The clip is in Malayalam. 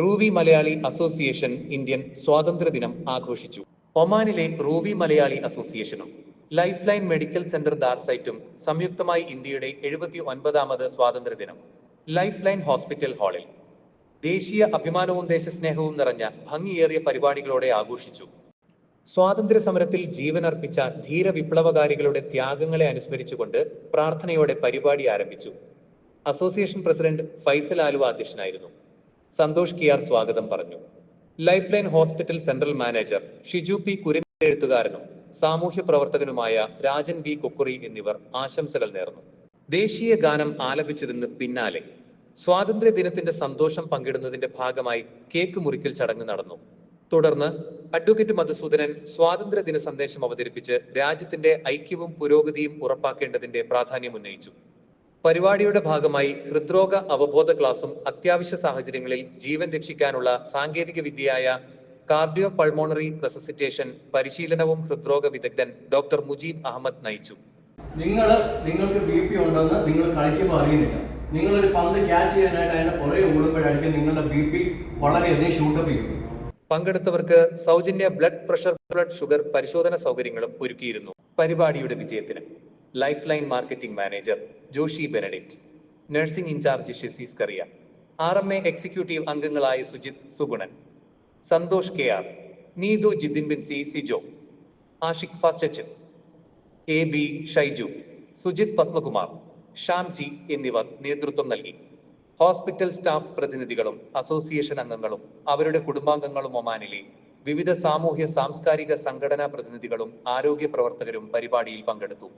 റൂവി മലയാളി അസോസിയേഷൻ ഇന്ത്യൻ സ്വാതന്ത്ര്യദിനം ആഘോഷിച്ചു. ഒമാനിലെ റൂവി മലയാളി അസോസിയേഷനും ലൈഫ് ലൈൻ മെഡിക്കൽ സെന്റർ ദാർസൈറ്റും സംയുക്തമായി ഇന്ത്യയുടെ എഴുപത്തി ഒൻപതാമത് സ്വാതന്ത്ര്യദിനം ലൈഫ് ലൈൻ ഹോസ്പിറ്റൽ ഹാളിൽ. ദേശീയ അഭിമാനവും ദേശസ്നേഹവും നിറഞ്ഞ ഭംഗിയേറിയ പരിപാടികളോടെ ആഘോഷിച്ചു. സ്വാതന്ത്ര്യ സമരത്തിൽ ജീവനർപ്പിച്ച ധീര വിപ്ലവകാരികളുടെ ത്യാഗങ്ങളെ അനുസ്മരിച്ചുകൊണ്ട് പ്രാർത്ഥനയോടെ പരിപാടി ആരംഭിച്ചു. അസോസിയേഷൻ പ്രസിഡന്റ് ഫൈസൽ ആലുവ അധ്യക്ഷനായിരുന്നു. സന്തോഷ് കിയാർ സ്വാഗതം പറഞ്ഞു. Life line hospital central manager Shiju P Kurian സാമൂഹ്യ പ്രവർത്തകനുമായ രാജൻ വി കൊക്കുറി എന്നിവർ ആശംസകൾ നേർന്നു. ദേശീയ ഗാനം ആലപിച്ചതിന് പിന്നാലെ സ്വാതന്ത്ര്യ ദിനത്തിന്റെ സന്തോഷം പങ്കിടുന്നതിന്റെ ഭാഗമായി കേക്ക് മുറിക്കൽ ചടങ്ങ് നടന്നു. തുടർന്ന് അഡ്വക്കേറ്റ് മധുസൂദനൻ സ്വാതന്ത്ര്യ ദിന സന്ദേശം അവതരിപ്പിച്ച് രാജ്യത്തിന്റെ ഐക്യവും പുരോഗതിയും ഉറപ്പാക്കേണ്ടതിന്റെ പ്രാധാന്യം ഉന്നയിച്ചു. പരിപാടിയുടെ ഭാഗമായി ഹൃദ്രോഗ അവബോധ ക്ലാസും അത്യാവശ്യ സാഹചര്യങ്ങളിൽ ജീവൻ രക്ഷിക്കാനുള്ള സാങ്കേതിക വിദ്യയായ കാർഡിയോ പൾമോണറി റെസസിറ്റേഷൻ പരിശീലനവും ഹൃദ്രോഗ വിദഗ്ധൻ ഡോക്ടർ മുജീബ് അഹമ്മദ് നയിച്ചു. നിങ്ങൾ നിങ്ങൾക്ക് ബി പി ഉണ്ടെന്ന് നിങ്ങൾ കളിക്കുമ്പോൾ അറിയുന്നില്ല. നിങ്ങളൊരു പന്ത് ക്യാച്ച് ചെയ്യാനായിട്ട് അതിനെ പുറകെ ഓടുമ്പോഴായിരിക്കും നിങ്ങളുടെ ബി പി വളരെയധികം ഷൂട്ടപ്പ് ചെയ്യും. പങ്കെടുത്തവർക്ക് സൗജന്യ ബ്ലഡ് പ്രഷർ ബ്ലഡ് ഷുഗർ പരിശോധന സൗകര്യങ്ങളും ഒരുക്കിയിരുന്നു. പരിപാടിയുടെ വിജയത്തിന്. Life line marketing manager Joshi Benedict nursing in charge ഷെസീസ് Kariya R M A executive അംഗങ്ങളായ Sujith Sugunan Santosh K R Neethu Jithin Bin C Sijo Ashiq ഫച്ചച്ചൻ A B Shaiju Sujith Padmakumar Shamji എന്നിവർ നേതൃത്വം നൽകി ഹോസ്പിറ്റൽ സ്റ്റാഫ് പ്രതിനിധികളും അസോസിയേഷൻ അംഗങ്ങളും അവരുടെ കുടുംബാംഗങ്ങളും ഒമാനിലെ വിവിധ സാമൂഹ്യ സാംസ്കാരിക സംഘടനാ പ്രതിനിധികളും ആരോഗ്യ പ്രവർത്തകരും പരിപാടിയിൽ പങ്കെടുത്തു